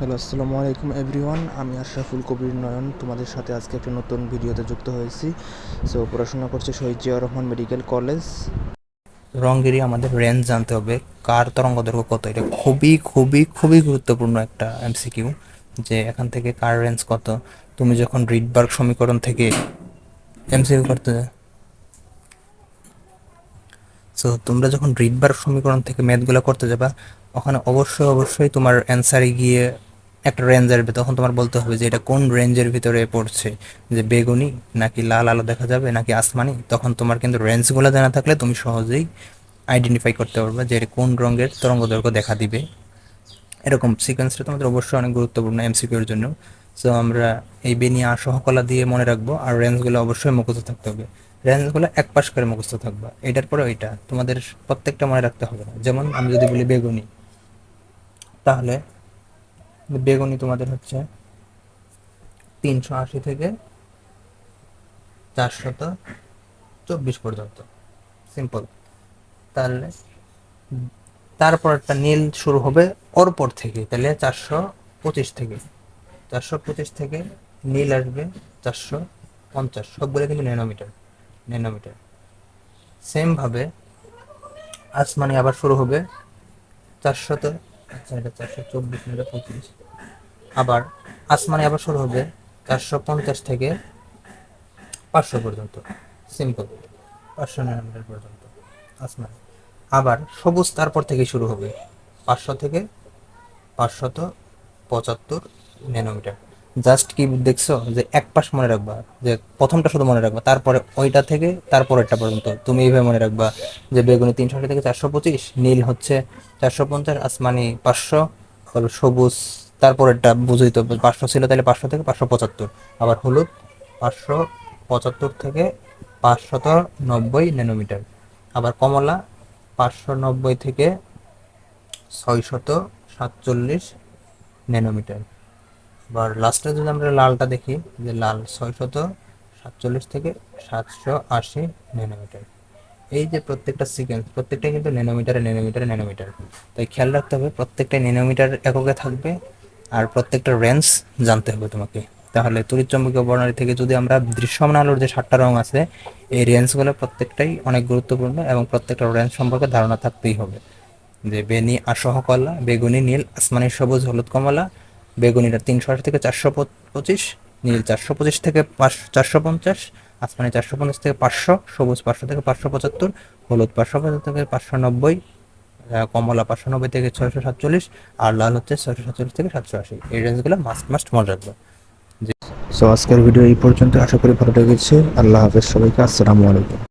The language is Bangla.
হ্যালো, আসসালামু আলাইকুম এভরিওয়ান। আমি আশরাফুল কবির নয়ন, তোমাদের সাথে আজকে একটা নতুন ভিডিওতে যুক্ত হয়েছি। সো পড়াশোনা করছে শহীদ জিয়া রহমান মেডিকেল কলেজ। রঙ্গেরই আমাদের রেঞ্জ জানতে হবে, কার তরঙ্গ দৈর্ঘ্য কত? এটা খুবই খুবই খুবই গুরুত্বপূর্ণ একটা এমসিকিউ যে এখান থেকে কার রেঞ্জ কত? তুমি যখন রিডবার্গ সমীকরণ থেকে এমসিকিউ করতে সো তোমরা যখন রিডবার্গ সমীকরণ থেকে ম্যাথগুলো করতে যাবা, ওখানে অবশ্যই অবশ্যই তোমার অ্যান্সারে গিয়ে একটা রেঞ্জ আসবে তখন তোমার বলতে হবে যে এটা কোন রেঞ্জের ভিতরে পড়ছে? যে বেগুনি, নাকি লাল আলো দেখা যাবে, নাকি আসমানি? তখন তোমার কিন্তু রেঞ্জগুলো জানা থাকলে তুমি সহজেই আইডেন্টিফাই করতে পারবে যে এটা কোন রঙের তরঙ্গ দৈর্ঘ্য দেখা দিবে। এরকম সিকোয়েন্সটা তোমাদের অবশ্যই অনেক গুরুত্বপূর্ণ এমসিকিউর জন্য। সো আমরা এই বেনিয়া সহকলা দিয়ে মনে রাখব, আর রেঞ্জগুলো অবশ্যই মুখস্থ থাকতে হবে। রেঞ্জগুলো এক পাশ করে মুখস্থ থাকবে, এটার পরে ওইটা তোমাদের প্রত্যেকটা মনে রাখতে হবে যেমন আমি যদি বলি বেগুনি, তাহলে বেগুনি তোমাদের হচ্ছে তিনশো আশি থেকে চারশত চব্বিশ পর্যন্ত। সিম্পল তাহলে তারপর একটা নীল শুরু হবে ওর পর থেকে, তাহলে চারশো পঁচিশ থেকে। চারশো পঁচিশ থেকে নীল আসবে চারশো পঞ্চাশ, সবগুলো কিন্তু ন্যানোমিটার ন্যানোমিটার। সেমভাবে আসমানি আবার শুরু হবে চারশত আচ্ছা এটা চারশো চব্বিশ মিটার পঁচিশ আবার আসমানে আবার শুরু হবে চারশো পঞ্চাশ থেকে পাঁচশো পর্যন্ত। সিম্পল পাঁচশো নিরানব্বই পর্যন্ত আসমান। আবার সবুজ তারপর থেকে শুরু হবে পাঁচশো থেকে পাঁচশত পঁচাত্তর ন্যানোমিটার। জাস্ট কি দেখছ যে এক পাশ মনে রাখবা, যে প্রথমটা শুধু মনে রাখবা, তারপরে ওইটা থেকে তারপরেরটা পর্যন্ত। তুমি এইভাবে মনে রাখবা যে বেগুনি তিনশো আশি থেকে চারশো পঁচিশ, নীল হচ্ছে চারশো পঞ্চাশ, আসমানি পাঁচশো সবুজ, তারপরেরটা বুঝই তো, পাঁচশো ছিল তাহলে পাঁচশো থেকে পাঁচশো পঁচাত্তর, আবার হলুদ পাঁচশো পঁচাত্তর থেকে পাঁচশত নব্বই ন্যানোমিটার, আবার কমলা পাঁচশো নব্বই থেকে ছয়শত সাতচল্লিশ ন্যানোমিটার। আবার লাস্টে যদি আমরা লালটা দেখি, যে লাল ছয়শত সাতচল্লিশ থেকে সাতশো আশি ন্যানোমিটার এই যে প্রত্যেকটা সিকোয়েন্স প্রত্যেকটাই কিন্তু ন্যানোমিটারে ন্যানোমিটারে ন্যানোমিটার তাই খেয়াল রাখতে হবে, প্রত্যেকটা ন্যানোমিটার এককে থাকবে আর প্রত্যেকটা রেঞ্জ জানতে হবে তোমাকে। তাহলে তড়িৎচুম্বকীয় বর্ণালী থেকে যদি আমরা দৃশ্যমান আলোর যে সাতটা রং আছে, এই রেঞ্জগুলো প্রত্যেকটাই অনেক গুরুত্বপূর্ণ এবং প্রত্যেকটা রেঞ্জ সম্পর্কে ধারণা থাকতেই হবে। যে বেনি আসহ কলা বেগুনি নীল, আসমানি সবুজ, হলুদ কমলা বেগুনিটা তিনশো আশি থেকে চারশো পঁচিশ, নীল চারশো পঁচিশ থেকে পাঁচশো চারশো পঞ্চাশ, আসমানি চারশো পঞ্চাশ থেকে পাঁচশো, সবুজ পাঁচশো থেকে পাঁচশো পঁচাত্তর, হলুদ পাঁচশো পঁচাত্তর থেকে পাঁচশো নব্বই কমলা পাঁচশো নব্বই থেকে ছয়শো সাতচল্লিশ, আর লাল হচ্ছে ছয়শো সাতচল্লিশ থেকে সাতশো আশি। এই রেঞ্জগুলো মাস্ট মাস্ট মনে রাখবে। সো আজকের ভিডিও এই পর্যন্ত। আশা করি ভালো লেগেছে। আল্লাহ হাফেজ সবাইকে। আসসালামু আলাইকুম।